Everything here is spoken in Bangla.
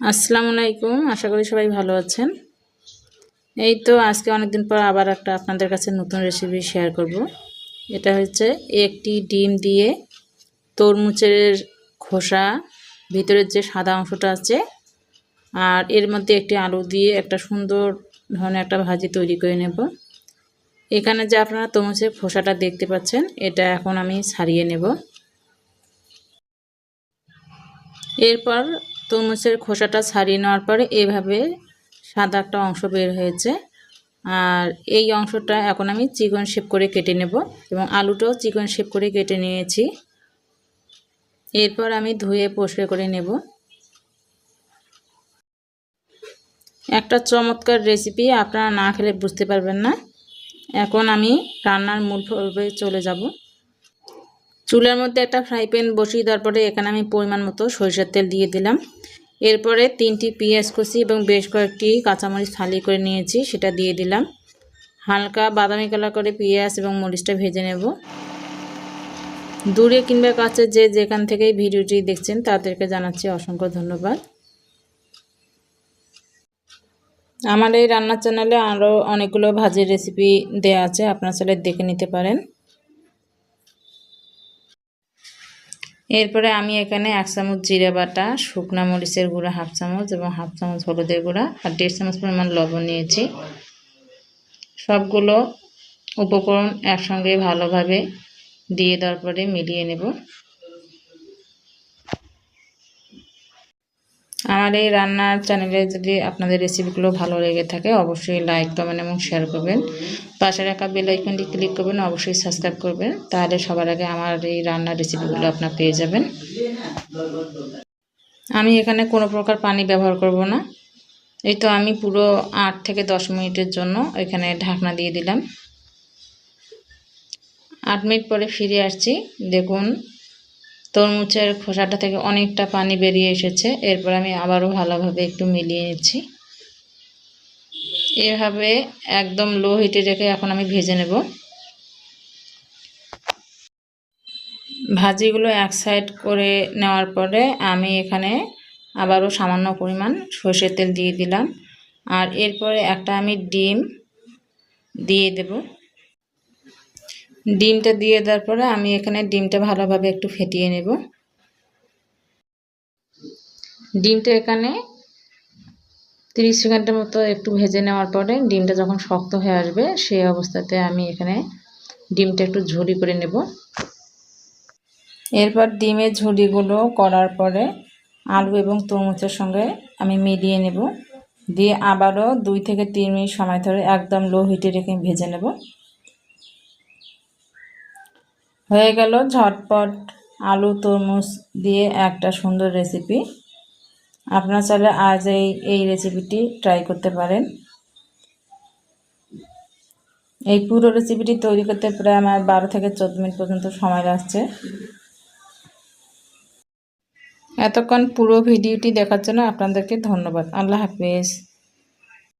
আসসালামু আলাইকুম, আশা করি সবাই ভালো আছেন। এই তো আজকে অনেকদিন পর আবার একটা আপনাদের কাছে নতুন রেসিপি শেয়ার করব। এটা হচ্ছে একটি ডিম দিয়ে তরমুজের খোসা, ভিতরের যে সাদা অংশটা আছে, আর এর মধ্যে একটি আলু দিয়ে একটা সুন্দর ধরনের একটা ভাজি তৈরি করে নেব। এখানে যে আপনারা তরমুজের খোসাটা দেখতে পাচ্ছেন, এটা এখন আমি ছাড়িয়ে নেব। এরপর তরমুজের খোসাটা ছাড়িয়ে নেওয়ার পরে এভাবে সাদা একটা অংশ বের হয়েছে। আর এই অংশটা এখন আমি চিকন শেপ করে কেটে নেব এবং আলুটাও চিকন শেপ করে কেটে নিয়েছি। এরপর আমি ধুয়ে পরিষ্কার করে নেব। একটা চমৎকার রেসিপি আপনারা না খেলে বুঝতে পারবেন না। এখন আমি রান্নার মূল পর্বে চলে যাব। চুলার মধ্যে একটা ফ্রাই প্যান বসিয়ে দেওয়ার পরে এখানে আমি পরিমাণ মতো সরিষার তেল দিয়ে দিলাম। এরপরে তিনটি পেঁয়াজ কষি এবং বেশ কয়েকটি কাঁচামরিচ ফালি করে নিয়েছি, সেটা দিয়ে দিলাম। হালকা বাদামি কালার করে পেঁয়াজ এবং মরিচটা ভেজে নেব। দূরে কিংবা কাছে যে যেখান থেকেই ভিডিওটি দেখছেন, তাদেরকে জানাচ্ছি অসংখ্য ধন্যবাদ। আমার এই রান্নার চ্যানেলে আরও অনেকগুলো ভাজির রেসিপি দেওয়া আছে, আপনার চ্যানেলে দেখে নিতে পারেন। এরপরে আমি এখানে এক চামচ জিরা বাটা, শুকনা মরিচের গুঁড়া হাফ চামচ এবং হাফ চামচ হলুদের গুঁড়া আর দেড় চামচ পরিমাণ লবণ নিয়েছি। সবগুলো উপকরণ একসঙ্গে ভালোভাবে দিয়ে দেওয়ার পরে মিলিয়ে নেব। আমার এই রান্নার চ্যানেলে যদি আপনাদের রেসিপিগুলো ভালো লেগে থাকে, অবশ্যই লাইক কমেন্ট এবং শেয়ার করবেন। পাশে রাখা বেল আইকনটি ক্লিক করবেন, অবশ্যই সাবস্ক্রাইব করবেন। তাহলে সবার আগে আমার এই রান্নার রেসিপিগুলো আপনার পেয়ে যাবেন। আমি এখানে কোনো প্রকার পানি ব্যবহার করব না। এই তো আমি পুরো আট থেকে দশ মিনিটের জন্য এখানে ঢাকনা দিয়ে দিলাম। আট মিনিট পরে ফিরে আসছি। দেখুন তরমুজের খোসাটা থেকে অনেকটা পানি বেরিয়ে এসেছে। এরপর আমি আবারও ভালোভাবে একটু মিলিয়ে নিচ্ছি। এভাবে একদম লো হিটে রেখে এখন আমি ভেজে নেব। ভাজিগুলো এক সাইড করে নেওয়ার পরে আমি এখানে আবারও সামান্য পরিমাণ সর্ষের তেল দিয়ে দিলাম। আর এরপরে একটা আমি ডিম দিয়ে দেব। ডিমটা দিয়ে দেওয়ার পরে আমি এখানে ডিমটা ভালোভাবে একটু ফেটিয়ে নেব। ডিমটা এখানে তিরিশ সেকেন্ডের মতো একটু ভেজে নেওয়ার পরে ডিমটা যখন শক্ত হয়ে আসবে সেই অবস্থাতে আমি এখানে ডিমটা একটু ঝুড়ি করে নেব। এরপর ডিমের ঝুড়িগুলো করার পরে আলু এবং তরমুজের সঙ্গে আমি মিলিয়ে নেব। দিয়ে আবারও দুই থেকে তিন মিনিট সময় ধরে একদম লো হিটে রেখে ভেজে নেব। হয়ে গেল ঝটপট আলু তরমুজ দিয়ে একটা সুন্দর রেসিপি আপনারা চাইলে আজ এই এই রেসিপিটি ট্রাই করতে পারেন। এই পুরো রেসিপিটি তৈরি করতে প্রায় আমার বারো থেকে চোদ্দ মিনিট পর্যন্ত সময় লাগছে। এতক্ষণ পুরো ভিডিওটি দেখার জন্য আপনাদেরকে ধন্যবাদ। আল্লাহ হাফিজ।